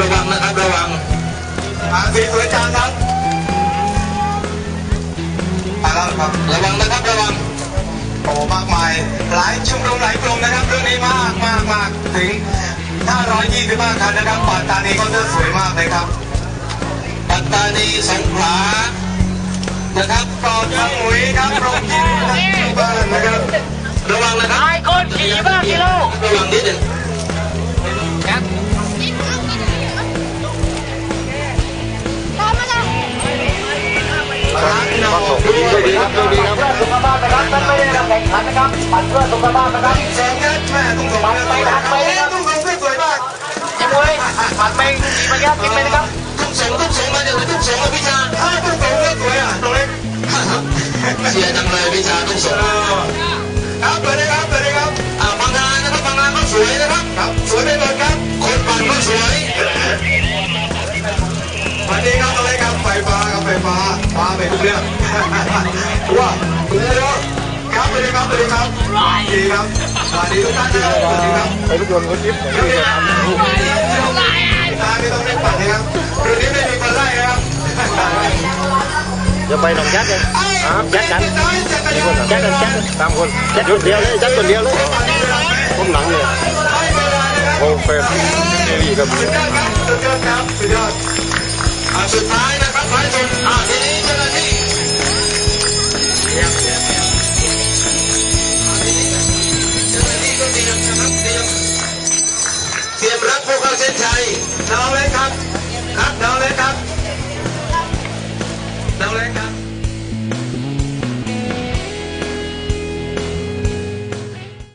นะครับระวังนะครับ ระวังหางสีสวยจังครับมาแล้วครับ ระวังนะครับ ระวัง โอ้มากมาย หลายชมรมหลายกลุ่มนะครับ เรื่องนี้มากมากมากถึง 525คันนะครับปัตตานีก็เลือกสวยมากเลยครับ ปัตตานีสงขลานะครับปลอดทั้งหมุยครับโรงยิมนะครับบ้านนะครับ ระวังนะครับไอ้คนขี่บ้ากิโลระวังนิดหนึ่ง ดีครับสวัสดีครับเพื่อสุขภาพนะครับท่านไม่ได้รับแข่งขันนะครับปั่นเพื่อสุขภาพนะครับแข่งกันแม่ต้องส่งไปนะครับต้องส่งสวยมากยังไงปั่นไปขี่มารยากินไปนะครับทุกสงทุกสงมาเดี๋ยวทุกสงมาพิชาถ้าต้องส่งเลือสวยอะตรงนี้เสียจังเลยพิชาทุกสง ไปทุกเรื่องว้าวโอ้ครับสวัสดีครับสวัสดีครับดีครับสวัสดีทุกท่านนะครับสวัสดีครับไปรถยนต์รถจิ๊บเดี๋ยวนี้ตาไม่ต้องเล่นปั่นนะครับเรื่องนี้ไม่มีคนไล่นะครับจะไปหนองยักษ์เลยครับยักษ์กันจักรยานยักษ์กันยักษ์กันสามคนยักษ์คนเดียวเลยยักษ์คนเดียวเลยผมหลังเลยโอ้เฟรมนี่กับสุดยอดครับสุดยอดครับสุดยอดอ่าสุดท้ายนะครับท้ายสุดอ่าทีนี้ เส้นชัยน้องเลยครับ ครับเราเลยครับเราเลยครับ